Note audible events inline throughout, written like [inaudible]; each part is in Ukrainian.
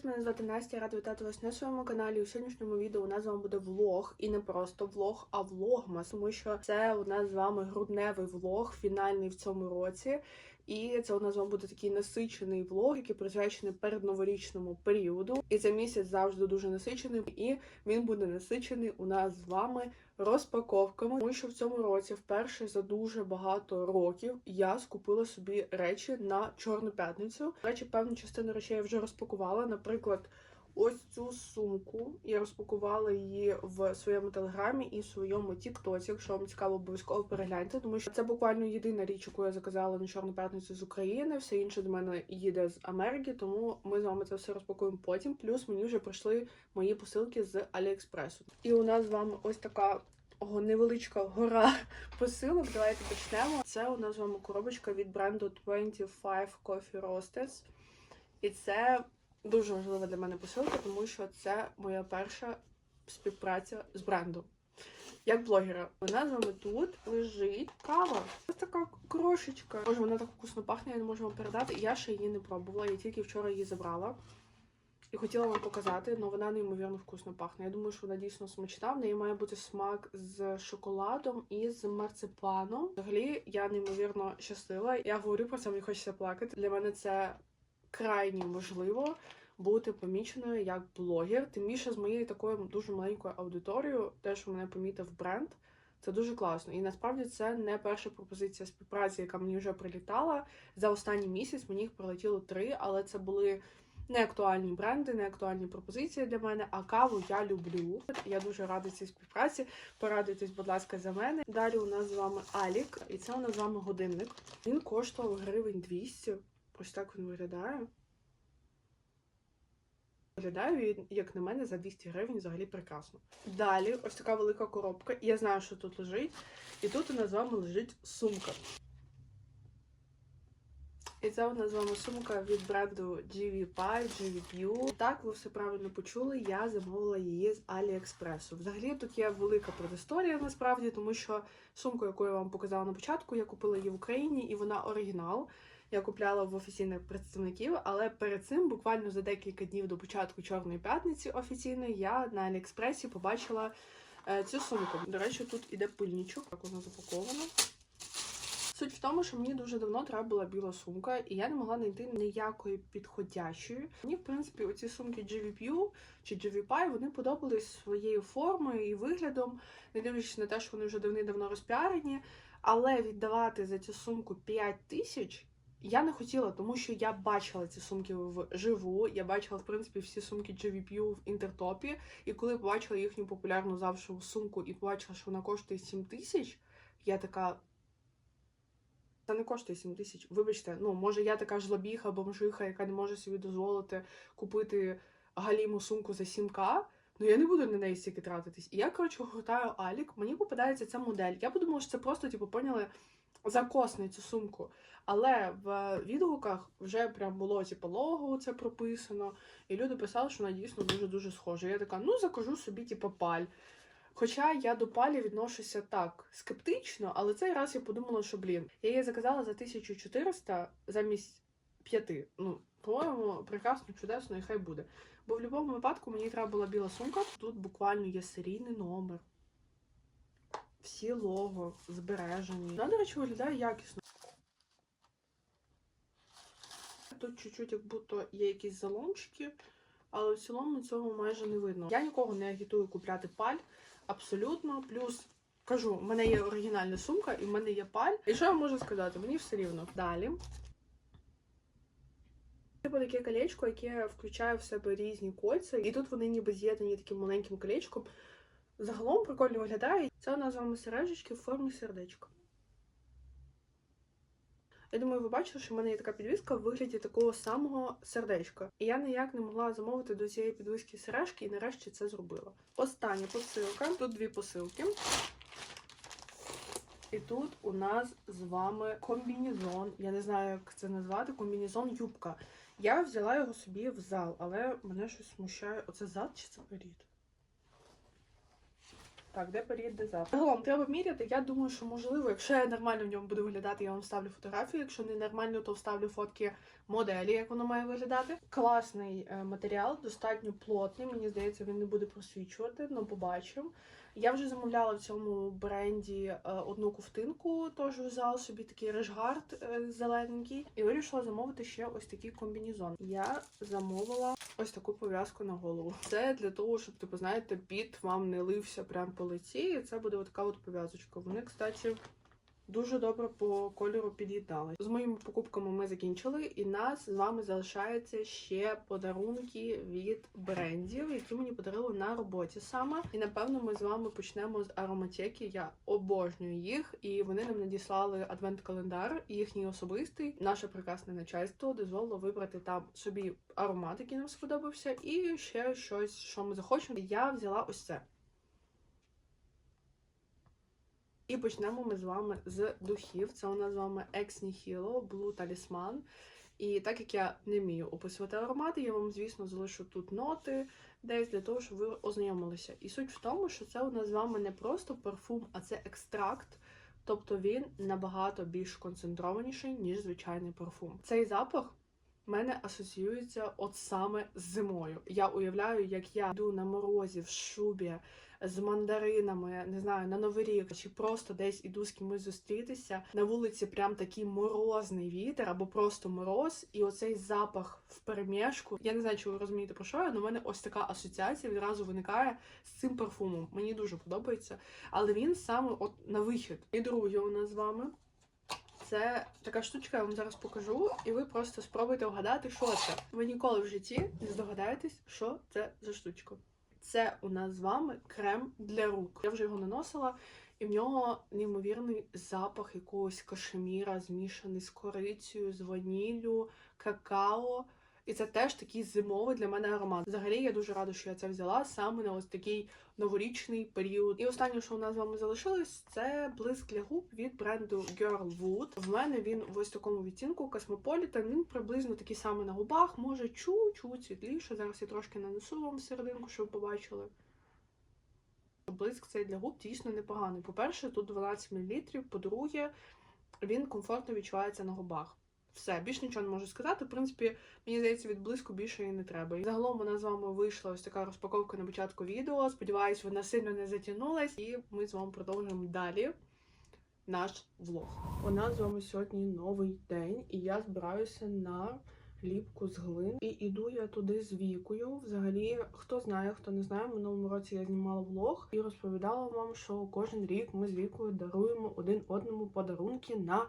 Привіт, мене звати Настя. рад вітати вас на своєму каналі. У сьогоднішньому відео у нас з вами буде влог, і не просто влог, а влогмас, тому що це у нас з вами грудневий влог, фінальний в цьому році. І це у нас вам буде такий насичений влог, який присвячений передноворічному періоду. І цей місяць завжди дуже насичений, і він буде насичений у нас з вами розпаковками. Тому що в цьому році, вперше за дуже багато років, я скупила собі речі на Чорну п'ятницю. Речі, певну частину речей я вже розпакувала. Наприклад, ось цю сумку. Я розпакувала її в своєму телеграмі і в своєму тіктоці. Якщо вам цікаво, обов'язково перегляньте, тому що це буквально єдина річ, яку я заказала на Чорну п'ятницю з України. Все інше до мене їде з Америки, тому ми з вами це все розпакуємо потім. Плюс мені вже прийшли мої посилки з Аліекспресу. І у нас з вами ось така. Ого, невеличка гора [laughs] посилок. Давайте почнемо. Це у нас з вами коробочка від бренду 25 Coffee Roasters. І це дуже важлива для мене посилка, тому що це моя перша співпраця з брендом. Як блогера, нас з вами тут лежить кава. Ось така крошечка. Може, вона так вкусно пахне, я не можу вам передати. Я ще її не пробувала, я тільки вчора її забрала. І хотіла вам показати, але вона неймовірно вкусно пахне. Я думаю, що вона дійсно смачна. В неї має бути смак з шоколадом і з марципаном. Взагалі, я неймовірно щаслива. Я говорю про це, мені хочеться плакати. Для мене це крайні важливо бути поміченою як блогер. Тим більше з моєю такою дуже маленькою аудиторією, те, що мене помітив бренд. Це дуже класно. І насправді це не перша пропозиція співпраці, яка мені вже прилітала. За останній місяць мені їх прилетіло три, але це були не актуальні бренди, не актуальні пропозиції для мене. А каву я люблю. Я дуже рада цій співпраці. Порадуйтесь, будь ласка, за мене. Далі у нас з вами Алік, і це у нас з вами годинник. Він коштував гривень 200. Ось так він виглядає. Виглядає він, як на мене, за 200 гривень взагалі прекрасно. Далі ось така велика коробка. Я знаю, що тут лежить. І тут у нас з вами лежить сумка. І це у нас з вами сумка від бренду GV Pie, GVPU. Так, ви все правильно почули. Я замовила її з Аліекспресу. Взагалі тут є велика предісторія насправді, тому що сумку, яку я вам показала на початку, я купила її в Україні, і вона оригінал. Я купляла в офіційних представників, але перед цим, буквально за декілька днів до початку Чорної п'ятниці офіційної, я на Аліекспресі побачила е, цю сумку. До речі, тут іде пильничок, як вона запакована. Суть в тому, що мені дуже давно треба була біла сумка, і я не могла знайти ніякої підходящої. Мені, в принципі, оці сумки GVPU чи GVPI, вони подобались своєю формою і виглядом, не дивлячись на те, що вони вже давним-давно розпіарені. Але віддавати за цю сумку 5 тисяч я не хотіла, тому що я бачила ці сумки вживу. Я бачила, в принципі, всі сумки GVPU в інтертопі. І коли побачила їхню популярну завшу сумку і побачила, що вона коштує 7 тисяч, я така. Це не коштує 7 тисяч. Вибачте, ну може я така жлобіха, бомжиха, яка не може собі дозволити купити галіму сумку за 7к. Ну я не буду на неї стільки тратитись. І я, коротше, гортаю Алік, мені попадається ця модель. Я подумала, що це просто, типу, поняли, закос на цю сумку. Але в відгуках вже прям було типу, лого це прописано, і люди писали, що вона дійсно дуже-дуже схожа. Я така, ну закажу собі, типу, паль. Хоча я до палі відношуся так скептично, але цей раз я подумала, що блін, я її заказала за 1400 замість 5. Ну, по-моєму, прекрасно, чудесно, і хай буде. Бо в будь-якому випадку мені треба була біла сумка. Тут буквально є серійний номер. Всі лого збережені. Вона, до речі, виглядає якісно. Тут чуть-чуть, як будто є якісь заломчики, але в цілому цього майже не видно. Я нікого не агітую купляти паль. Абсолютно. Плюс кажу, в мене є оригінальна сумка і в мене є паль. І що я можу сказати? Мені все рівно. Далі. Типу таке колечко, яке включає в себе різні кольця, і тут вони ніби з'єднані таким маленьким колечком. Загалом прикольно виглядає. Це у нас з вами сережечки в формі сердечка. Я думаю, ви бачили, що в мене є така підвіска в вигляді такого самого сердечка. І я ніяк не могла замовити до цієї підвіски сережки, і нарешті це зробила. Остання посилка. Тут дві посилки. І тут у нас з вами комбінезон. Я не знаю, як це назвати. Комбінезон юбка. Я взяла його собі в зал, але мене щось смущає. Оце зад чи це перід? Так, де період, де завтра? Загалом треба міряти. Я думаю, що можливо, якщо я нормально в ньому буду виглядати, я вам ставлю фотографію. Якщо не нормально, то вставлю фотки моделі, як воно має виглядати. Класний е, матеріал, достатньо плотний. Мені здається, він не буде просвічувати, але побачимо. Я вже замовляла в цьому бренді е, одну ковтинку, тож взяла собі такий решгард е, зелененький, і вирішила замовити ще ось такий комбінезон. Я замовила ось таку пов'язку на голову. Це для того, щоб типу, знаєте, піт вам не лився прямо по лиці. І це буде така от пов'язочка. Вони, кстати. Дуже добре по кольору під'єднали. З моїми покупками ми закінчили, і нас з вами залишається ще подарунки від брендів, які мені подарили на роботі саме. І напевно ми з вами почнемо з ароматеки. Я обожнюю їх, і вони нам надіслали адвент-календар, їхній особистий. Наше прекрасне начальство дозволило вибрати там собі аромат, який нам сподобався, і ще щось, що ми захочемо. Я взяла ось це. І почнемо ми з вами з духів. Це у нас з вами Ex Nihilo Blue Talisman. І так як я не вмію описувати аромати, я вам, звісно, залишу тут ноти десь для того, щоб ви ознайомилися. І суть в тому, що це у нас з вами не просто парфум, а це екстракт. Тобто він набагато більш концентрованіший, ніж звичайний парфум. Цей запах мене асоціюється от саме з зимою. Я уявляю, як я йду на морозі в шубі з мандаринами, не знаю, на новий рік, чи просто десь іду з кимось зустрітися. На вулиці прям такий морозний вітер або просто мороз, і оцей запах в перемішку. Я не знаю, чи ви розумієте про що, але в мене ось така асоціація відразу виникає з цим парфумом. Мені дуже подобається. Але він саме от на вихід. І друге у нас з вами. Це така штучка, я вам зараз покажу, і ви просто спробуйте вгадати, що це. Ви ніколи в житті не здогадаєтесь, що це за штучка. Це у нас з вами крем для рук. Я вже його наносила, і в нього неймовірний запах якогось кашеміра, змішаний з корицею, з ваніллю, какао. І це теж такий зимовий для мене аромат. Взагалі, я дуже рада, що я це взяла саме на ось такий новорічний період. І останнє, що у нас з вами залишилось, це блиск для губ від бренду Girl Wood. В мене він в ось такому відтінку Cosmopolitan. Він приблизно такий самий на губах, може чуть-чуть світліше. Зараз я трошки нанесу вам серединку, щоб ви побачили. Блиск цей для губ дійсно непоганий. По-перше, тут 12 мл, по-друге, він комфортно відчувається на губах. Все, більш нічого не можу сказати. В принципі, мені здається, від близько більше і не треба. І загалом нас з вами вийшла ось така розпаковка на початку відео. Сподіваюсь, вона сильно не затягнулась, і ми з вами продовжуємо далі наш влог. У нас з вами сьогодні новий день, і я збираюся на ліпку з глин. І іду я туди з вікою. Взагалі, хто знає, хто не знає, в минулому році я знімала влог і розповідала вам, що кожен рік ми з вікою даруємо один одному подарунки на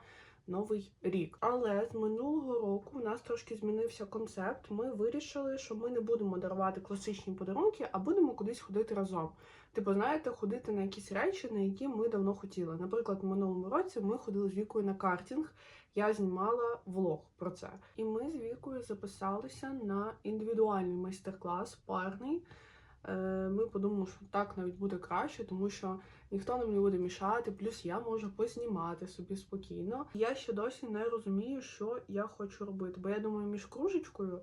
новий рік. Але з минулого року в нас трошки змінився концепт. Ми вирішили, що ми не будемо дарувати класичні подарунки, а будемо кудись ходити разом. Типу, знаєте, ходити на якісь речі, на які ми давно хотіли. Наприклад, в минулому році ми ходили з вікою на картинг. Я знімала влог про це. І ми з вікою записалися на індивідуальний майстер-клас парний. Е, ми подумали, що так навіть буде краще, тому що ніхто нам не буде мішати, плюс я можу познімати собі спокійно. Я ще досі не розумію, що я хочу робити, бо я думаю, між кружечкою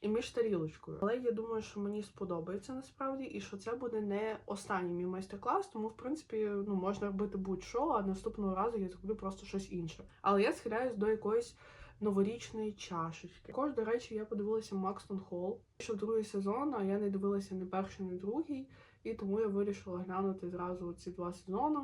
і між тарілочкою. Але я думаю, що мені сподобається насправді, і що це буде не останній мій майстер-клас, тому в принципі ну можна робити будь-що, а наступного разу я зроблю просто щось інше. Але я схиляюсь до якоїсь новорічної чашечки. Також, до речі, я подивилася Макстон Холл. Що другий сезон, а я не дивилася ні перший, ні другий, і тому я вирішила глянути зразу ці два сезони.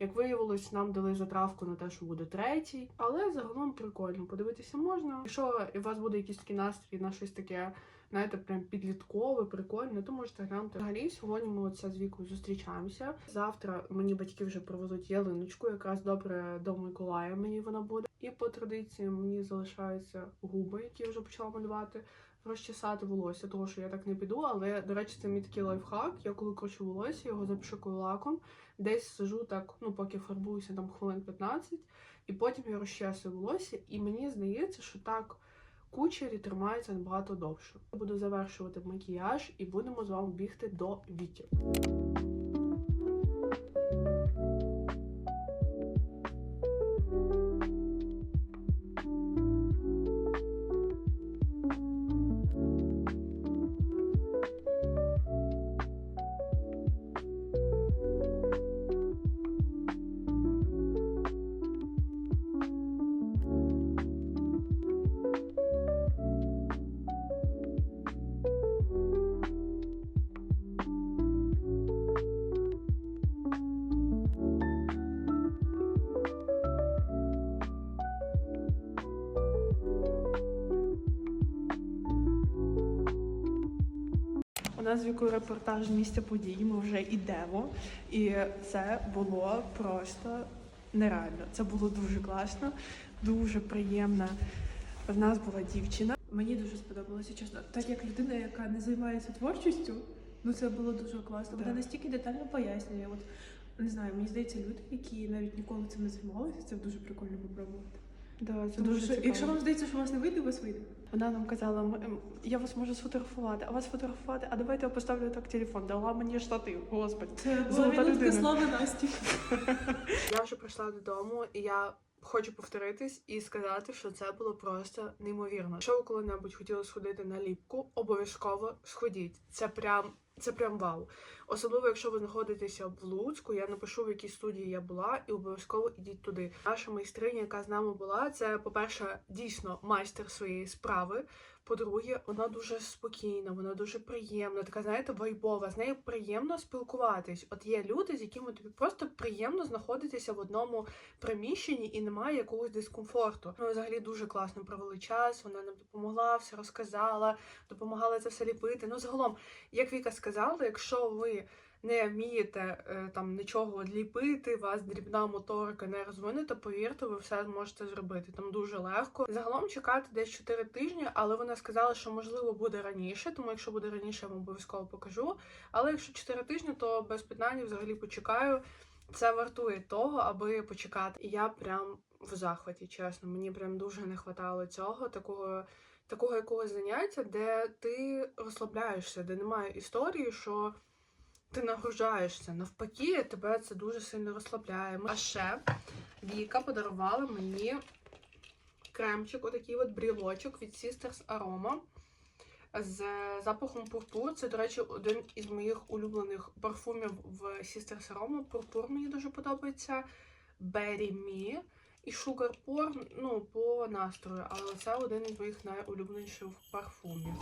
Як виявилось, нам дали затравку на те, що буде третій, але загалом прикольно подивитися можна. Якщо у вас буде якийсь такий настрій на щось таке, знаєте, прям підліткове, прикольне, то можете глянути. Взагалі, сьогодні ми оце з вікою зустрічаємося. Завтра мені батьки вже провезуть ялиночку, якраз добре до Миколая мені вона буде. І по традиції мені залишаються губи, які я вже почала малювати. Розчесати волосся, тому що я так не піду, але, до речі, це мій такий лайфхак. Я коли кручу волосся, його запшикую лаком, десь сижу так, ну поки фарбуюся там хвилин 15, і потім я розчесую волосся, і мені здається, що так кучері тримаються набагато довше. Я буду завершувати макіяж і будемо з вами бігти до Віки. Вікою репортаж місця подій. Ми вже йдемо. І це було просто нереально. Це було дуже класно, дуже приємно. В нас була дівчина. Мені дуже сподобалося, чесно. Так як людина, яка не займається творчістю, ну це було дуже класно. Вона настільки детально пояснює. От не знаю, мені здається, люди, які навіть ніколи цим не займалися, це дуже прикольно попробувати. Да, це Тому дуже що, цікаво. якщо вам здається, що у вас не вийде, у вас вийде. Вона нам казала, «М- ем, я вас можу сфотографувати, а вас фотографувати, а давайте я поставлю так телефон. Дала мені штатив, господи. Це Золота людина. слава Насті. [laughs] Я вже прийшла додому, і я хочу повторитись і сказати, що це було просто неймовірно. Якщо ви коли-небудь хотіли сходити на ліпку, обов'язково сходіть. Це прям. Це прям вау. Особливо, якщо ви знаходитеся в Луцьку, я напишу, в якій студії я була, і обов'язково ідіть туди. Наша майстриня, яка з нами була, це, по-перше, дійсно майстер своєї справи. По-друге, вона дуже спокійна, вона дуже приємна, така, знаєте, вайбова. З нею приємно спілкуватись. От є люди, з якими тобі просто приємно знаходитися в одному приміщенні і немає якогось дискомфорту. Ми взагалі дуже класно провели час. Вона нам допомогла, все розказала, допомагала це все ліпити. Ну, загалом, як Віка сказала, якщо ви не вмієте е, там нічого ліпити, вас дрібна моторика не розвинена, повірте, ви все зможете зробити. Там дуже легко. Загалом чекати десь 4 тижні, але вона сказала, що можливо буде раніше, тому якщо буде раніше, я вам обов'язково покажу. Але якщо 4 тижні, то без питань взагалі почекаю. Це вартує того, аби почекати. І я прям в захваті, чесно. Мені прям дуже не хватало цього, такого, такого якогось заняття, де ти розслабляєшся, де немає історії, що ти нагружаєшся. Навпаки, тебе це дуже сильно розслабляє. А ще Віка подарувала мені кремчик, отакий от брілочок від Sisters Aroma з запахом пурпур. Це, до речі, один із моїх улюблених парфумів в Sisters Aroma. Пурпур мені дуже подобається. Berry Me і Sugar Porn, ну, по настрою, але це один із моїх найулюбленіших парфумів.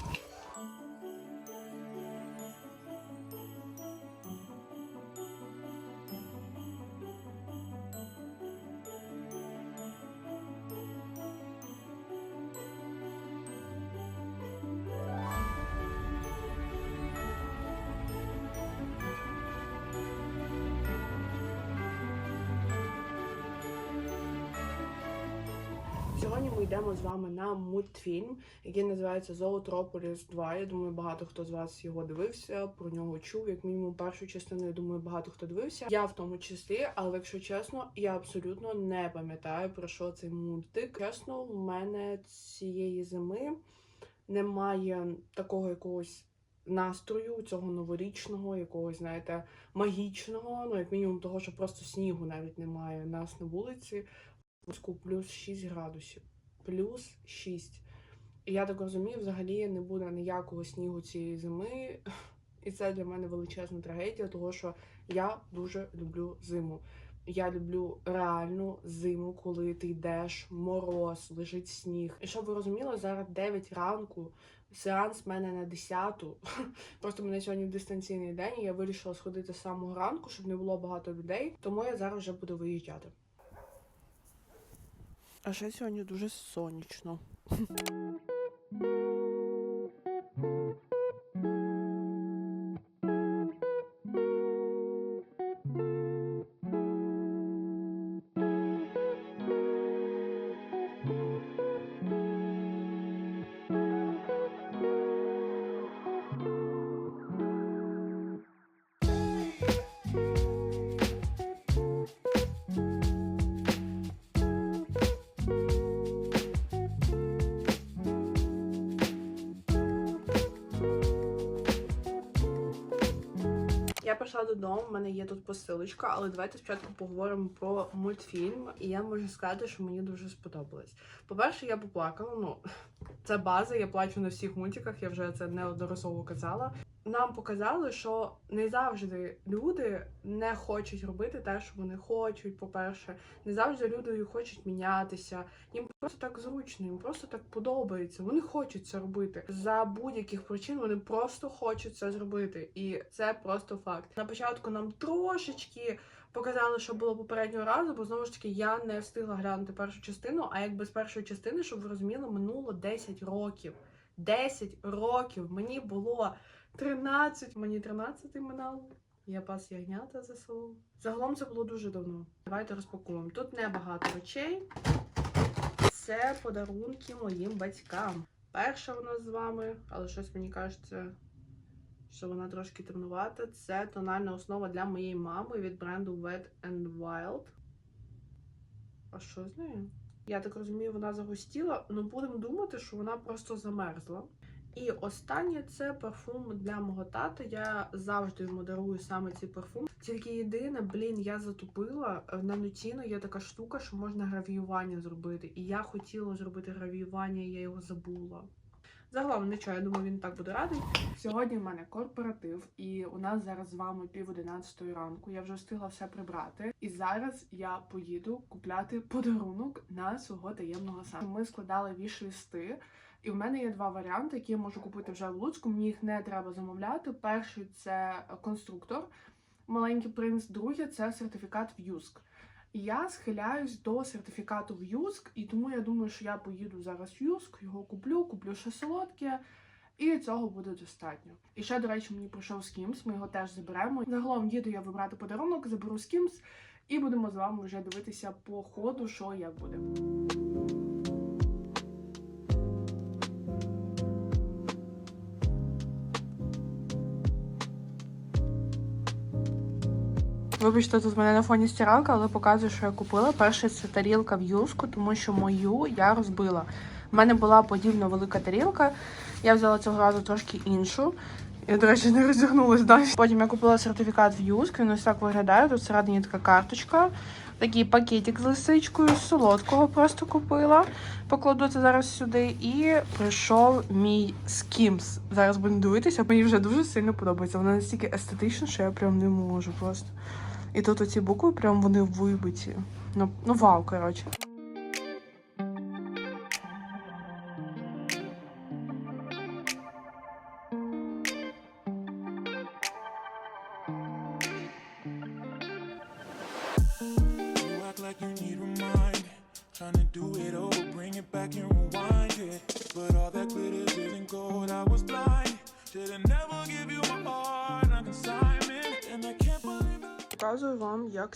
Сьогодні ми йдемо з вами на мультфільм, який називається Зоотрополіс 2. Я думаю, багато хто з вас його дивився, про нього чув. Як мінімум, першу частину, я думаю, багато хто дивився. Я в тому числі, але якщо чесно, я абсолютно не пам'ятаю про що цей мультик. Чесно, в мене цієї зими немає такого якогось. Настрою цього новорічного, якогось, знаєте, магічного, ну як мінімум того, що просто снігу навіть немає у нас на вулиці. Моску плюс 6 градусів. Плюс 6. І я так розумію, взагалі не буде ніякого снігу цієї зими. І це для мене величезна трагедія, тому що я дуже люблю зиму. Я люблю реальну зиму, коли ти йдеш, мороз, лежить сніг. І щоб ви розуміли, зараз 9 ранку, сеанс в мене на 10. [laughs] Просто мене сьогодні дистанційний день, і я вирішила сходити з самого ранку, щоб не було багато людей. Тому я зараз вже буду виїжджати. А ще сьогодні дуже сонячно. [laughs] Я прийшла додому, в мене є тут посилочка, але давайте спочатку поговоримо про мультфільм. І я можу сказати, що мені дуже сподобалось. По-перше, я поплакала. Ну, це база, я плачу на всіх мультиках, я вже це неодноразово казала. Нам показали, що не завжди люди не хочуть робити те, що вони хочуть. По-перше, не завжди люди хочуть мінятися. Їм просто так зручно, їм просто так подобається. Вони хочуть це робити за будь-яких причин. Вони просто хочуть це зробити, і це просто факт. На початку нам трошечки показали, що було попереднього разу, бо знову ж таки я не встигла глянути першу частину. А якби з першої частини, щоб ви розуміли, минуло 10 років. 10 років мені було 13! Мені 13 минав. Я пас ягнята селом. Загалом це було дуже давно. Давайте розпакуємо. Тут небагато речей. Це подарунки моїм батькам. Перша у нас з вами, але щось мені кажеться, що вона трошки темнувата. Це тональна основа для моєї мами від бренду Wet n Wild. А що з нею? Я так розумію, вона загустіла, але будемо думати, що вона просто замерзла. І останнє це парфум для мого тата. Я завжди йому дарую саме цей парфум. Тільки єдине, блін, я затупила. На Нутіно є така штука, що можна гравіювання зробити. І я хотіла зробити гравіювання, і я його забула. Загалом нічого, я думаю, він так буде радий. Сьогодні в мене корпоратив, і у нас зараз з вами пів одинадцятої ранку. Я вже встигла все прибрати. І зараз я поїду купляти подарунок на свого таємного саду. Ми складали віш-листи. І в мене є два варіанти, які я можу купити вже в Луцьку. Мені їх не треба замовляти. Перший це конструктор, маленький принц. Другий це сертифікат в ЮСК. Я схиляюсь до сертифікату в ЮСК, і тому я думаю, що я поїду зараз в ЮСК, його куплю, куплю ще солодке, і цього буде достатньо. І ще, до речі, мені прийшов Skims, ми його теж заберемо. Загалом їду я вибрати подарунок, заберу Skims, і будемо з вами вже дивитися по ходу, що як буде. Вибачте, тут в мене на фоні стиралка, але показую, що я купила. Перше це тарілка в юску, тому що мою я розбила. У мене була подібна велика тарілка. Я взяла цього разу трошки іншу. Я, до речі, не розігнулась далі. Потім я купила сертифікат в юск. Він ось так виглядає. Тут всередині така карточка. Такий пакетик з лисичкою, солодкого просто купила. Покладу це зараз сюди. І прийшов мій скімс. Зараз будемо дивитися. Мені вже дуже сильно подобається. Вона настільки естетична, що я прям не можу просто. І тут оці букви прям вони вибиті. Ну, ну вау, коротше.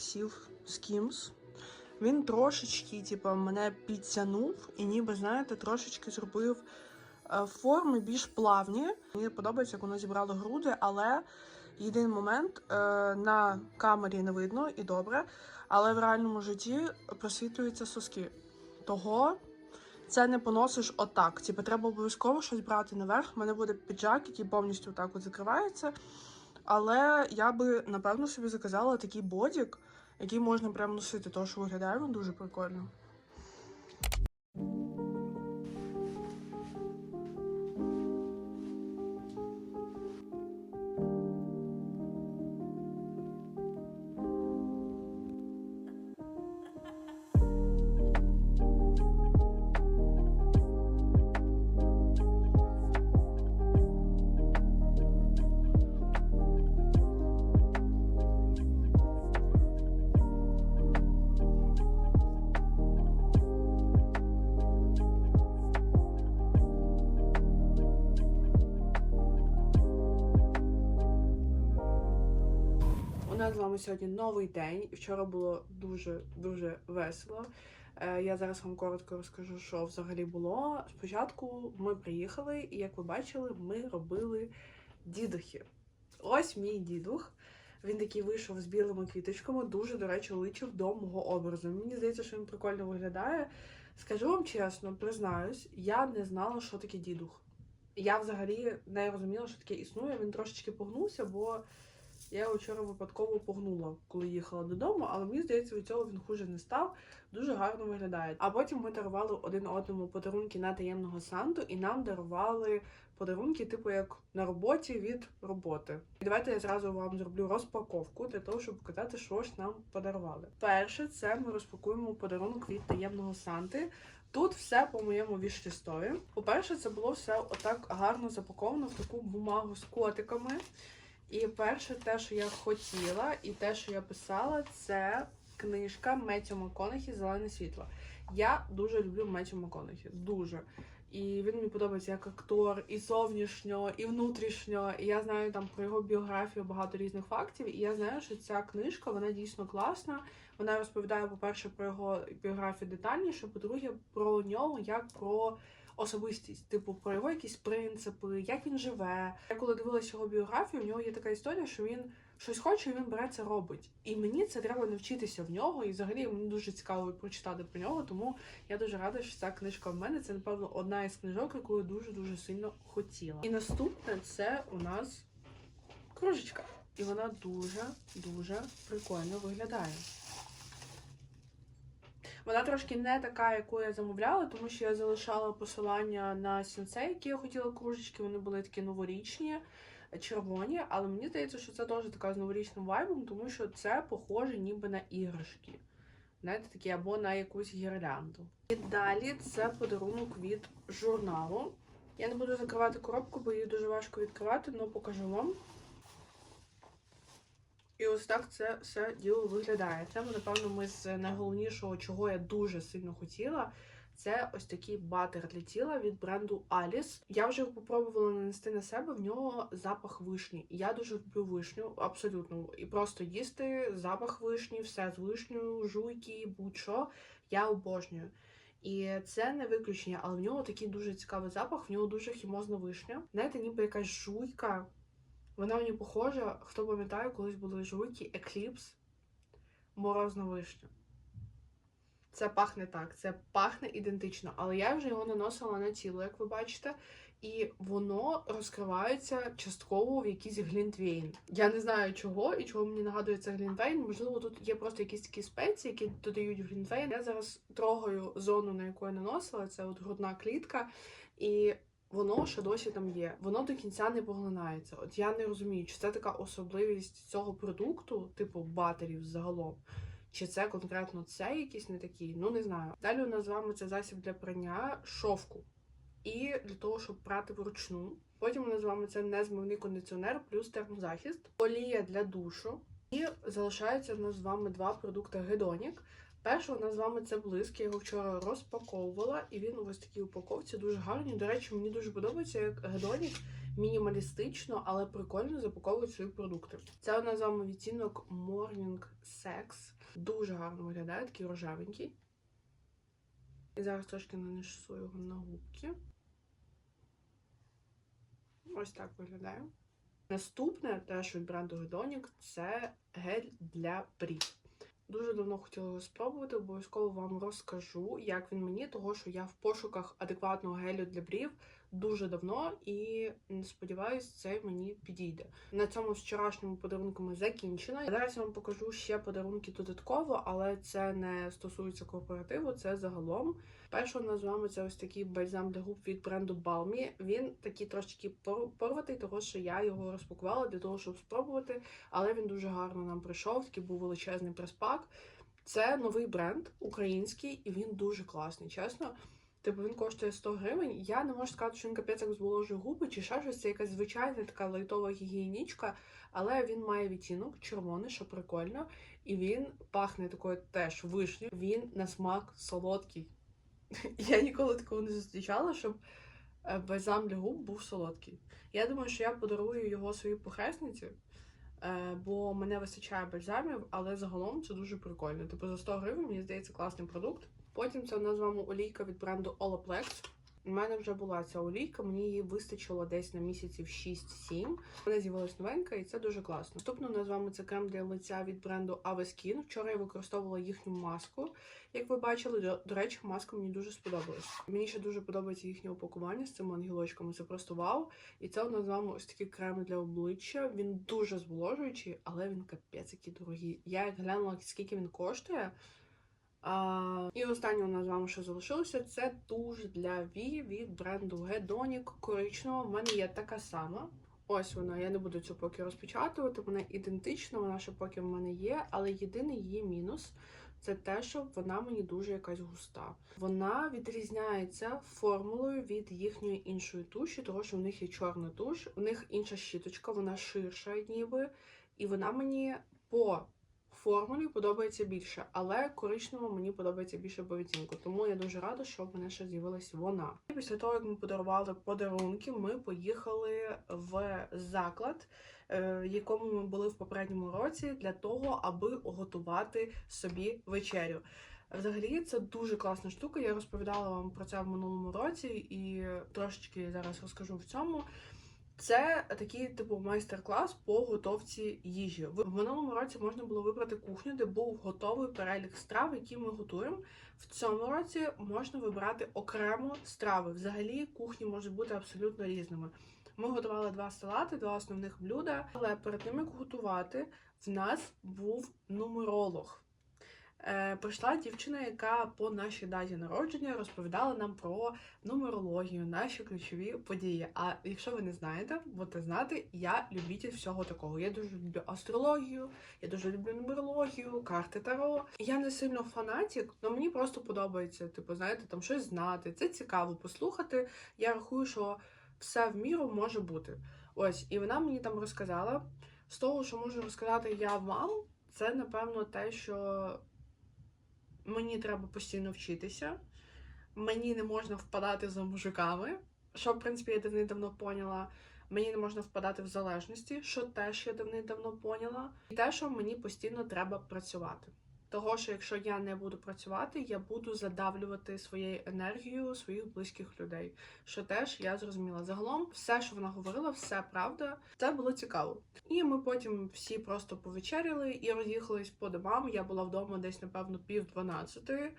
Сів Він трошечки, типу, мене підтягнув і ніби, знаєте, трошечки зробив е, форми більш плавні. Мені подобається, як воно зібрало груди, але єдиний момент е, на камері не видно і добре, але в реальному житті просвітлюються соски. Того це не поносиш отак. Типу, треба обов'язково щось брати наверх. У мене буде піджак, який повністю так от закривається. Але я би напевно собі заказала такий бодік, який можна прям носити, тому що виглядає він дуже прикольно. Сьогодні новий день. Вчора було дуже дуже весело. Е, Я зараз вам коротко розкажу, що взагалі було. Спочатку ми приїхали, і як ви бачили, ми робили дідухи. Ось мій дідух. Він такий вийшов з білими квіточками, дуже, до речі, личив до мого образу. Мені здається, що він прикольно виглядає. Скажу вам чесно, признаюсь, я не знала, що таке дідух. Я взагалі не розуміла, що таке існує. Він трошечки погнувся, бо я вчора випадково погнула, коли їхала додому, але мені здається, від цього він хуже не став. Дуже гарно виглядає. А потім ми дарували один одному подарунки на таємного санту, і нам дарували подарунки, типу як на роботі від роботи. І давайте я зразу вам зроблю розпаковку для того, щоб показати, що ж нам подарували. Перше, це ми розпакуємо подарунок від таємного санти. Тут все по моєму вішлістові. По-перше, це було все отак гарно запаковано в таку бумагу з котиками. І перше, те, що я хотіла, і те, що я писала, це книжка Меттю МакКонахі Зелене світло. Я дуже люблю Меттю МакКонахі. Дуже. І він мені подобається як актор, і зовнішньо, і внутрішньо. І я знаю там про його біографію багато різних фактів. І я знаю, що ця книжка вона дійсно класна. Вона розповідає, по-перше, про його біографію детальніше, по-друге, про нього як про особистість, типу про його якісь принципи, як він живе. Я коли дивилася його біографію, в нього є така історія, що він щось хоче, і він бере це робить. І мені це треба навчитися в нього. І взагалі мені дуже цікаво прочитати про нього. Тому я дуже рада, що ця книжка в мене. Це напевно одна із книжок, яку я дуже дуже сильно хотіла. І наступне це у нас кружечка. І вона дуже дуже прикольно виглядає. Вона трошки не така, яку я замовляла, тому що я залишала посилання на сінсей, які я хотіла кружечки. Вони були такі новорічні, червоні, але мені здається, що це теж така з новорічним вайбом, тому що це похоже ніби на іграшки. Знаєте, такі або на якусь гірлянду. І далі це подарунок від журналу. Я не буду закривати коробку, бо її дуже важко відкривати, але покажу вам. І ось так це все діло виглядає. Це, напевно, ми з найголовнішого, чого я дуже сильно хотіла. Це ось такий батер для тіла від бренду Alice. Я вже його попробувала нанести на себе. В нього запах вишні. Я дуже люблю вишню, абсолютно. І просто їсти запах вишні, все з вишнею, жуйки, будь-що. Я обожнюю. І це не виключення, але в нього такий дуже цікавий запах, в нього дуже хімозна вишня. Знаєте, ніби якась жуйка. Вона мені похожа, хто пам'ятає, колись були жуйки Eclipse, морозна вишня. Це пахне так, це пахне ідентично, але я вже його наносила на тіло, як ви бачите, і воно розкривається частково в якийсь глінтвейн. Я не знаю чого і чого мені нагадує це глінтвейн. Можливо, тут є просто якісь такі спеції, які додають в глінтвейн. Я зараз трогаю зону, на яку я наносила, це от грудна клітка, і воно ще досі там є. Воно до кінця не поглинається. От я не розумію, чи це така особливість цього продукту, типу батерів загалом. Чи це конкретно це якийсь не такий? Ну не знаю. Далі у нас з вами це засіб для прання шовку. І для того, щоб прати вручну. Потім у нас з вами це незмивний кондиціонер плюс термозахист, олія для душу. І залишається у нас з вами два продукти Гедонік. Перший у нас з вами це блиск, я його вчора розпаковувала, і він у ось такій упаковці дуже гарний. До речі, мені дуже подобається, як Гедонік мінімалістично, але прикольно запаковують свої продукти. Це у нас з вами відтінок Morning Sex. Дуже гарно виглядає, такий рожевенький. І зараз трошки нанесу його на губки. Ось так виглядає. Наступне теж від бренду Гедонік це гель для брів. Дуже давно хотіла його спробувати, обов'язково вам розкажу, як він мені, того що я в пошуках адекватного гелю для брів дуже давно і сподіваюсь, це мені підійде. На цьому з вчорашніми подарунками закінчено. Зараз я вам покажу ще подарунки додатково, але це не стосується корпоративу, це загалом. Перший у нас з вами це ось такий бальзам для губ від бренду Balmy. Він такий пор- порватий, того що я його розпакувала для того, щоб спробувати, але він дуже гарно нам прийшов. Такий був величезний прес-пак. Це новий бренд український, і він дуже класний, чесно. Типу він коштує 100 гривень. Я не можу сказати, що він капець як зволожує губи, чи ще щось. Це якась звичайна така лайтова гігієнічка, але він має відтінок червоний, що прикольно. І він пахне такою теж вишнею. Він на смак солодкий. [laughs] Я ніколи такого не зустрічала, щоб е, бальзам для губ був солодкий. Я думаю, що я подарую його своїй похресниці, е, бо мене вистачає бальзамів, але загалом це дуже прикольно. Типу за 100 гривень, мені здається, класний продукт. Потім це у нас з вами олійка від бренду Olaplex. У мене вже була ця олійка, мені її вистачило десь на місяців 6-7. Вона з'явилась новенька, і це дуже класно. Наступно у з вами це крем для лиця від бренду Ave Skin. Вчора я використовувала їхню маску. Як ви бачили, до, до речі, маска мені дуже сподобалась. Мені ще дуже подобається їхнє упакування з цими ангелочками. Це просто вау. І це у нас з вами ось такий крем для обличчя. Він дуже зволожуючий, але він капець який дорогий. Я як глянула, скільки він коштує. А, і останнє у нас з вами що залишилося. Це туш для Ві від бренду Hedonic коричнева. В мене є така сама. Ось вона, я не буду цю поки розпечатувати. Вона ідентична, вона ще поки в мене є, але єдиний її мінус це те, що вона мені дуже якась густа. Вона відрізняється формулою від їхньої іншої туші, тому що в них є чорна туш, у них інша щіточка, вона ширша, ніби, і вона мені по формулі подобається більше, але коричнево мені подобається більше по відтінку. Тому я дуже рада, що в мене ще з'явилась вона. І після того, як ми подарували подарунки, ми поїхали в заклад, е, в якому ми були в попередньому році, для того, аби готувати собі вечерю. Взагалі, це дуже класна штука. Я розповідала вам про це в минулому році і трошечки зараз розкажу в цьому. Це такий типу майстер-клас по готовці їжі. В минулому році можна було вибрати кухню, де був готовий перелік страв, які ми готуємо. В цьому році можна вибирати окремо страви. Взагалі кухні можуть бути абсолютно різними. Ми готували два салати, два основних блюда. Але перед тим як готувати, в нас був нумеролог. Е, прийшла дівчина, яка по нашій даті народження розповідала нам про нумерологію, наші ключові події. А якщо ви не знаєте, будете знати, я любитель всього такого. Я дуже люблю астрологію, я дуже люблю нумерологію, карти Таро. Я не сильно фанатік, але мені просто подобається, типу, знаєте, там щось знати. Це цікаво послухати. Я рахую, що все в міру може бути. Ось, і вона мені там розказала. З того, що можу розказати я вам, це напевно те, що мені треба постійно вчитися. Мені не можна впадати за мужиками, що, в принципі, я давним-давно поняла. Мені не можна впадати в залежності, що теж я давним-давно поняла. І те, що мені постійно треба працювати. Того, що якщо я не буду працювати, я буду задавлювати своєю енергією своїх близьких людей. Що теж я зрозуміла. Загалом, все, що вона говорила, все правда. Це було цікаво. І ми потім всі просто повечеряли і роз'їхались по домам. Я була вдома десь, напевно, пів дванадцятої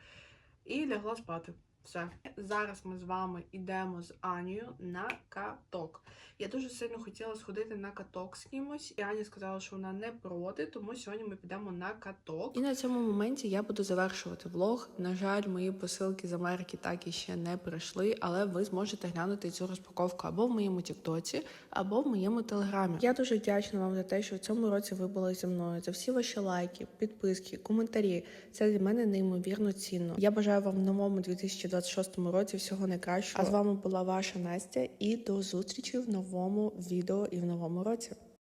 і лягла спати. Все. Зараз ми з вами йдемо з Анією на каток. Я дуже сильно хотіла сходити на каток з кимось, і Аня сказала, що вона не проти, тому сьогодні ми підемо на каток. І на цьому моменті я буду завершувати влог. На жаль, мої посилки з Америки так і ще не прийшли, але ви зможете глянути цю розпаковку або в моєму Тіктоці, або в моєму телеграмі. Я дуже вдячна вам за те, що в цьому році ви були зі мною. За всі ваші лайки, підписки, коментарі. Це для мене неймовірно цінно. Я бажаю вам в новому 2026 році всього найкращого. А з вами була ваша Настя, і до зустрічі в новому відео і в новому році.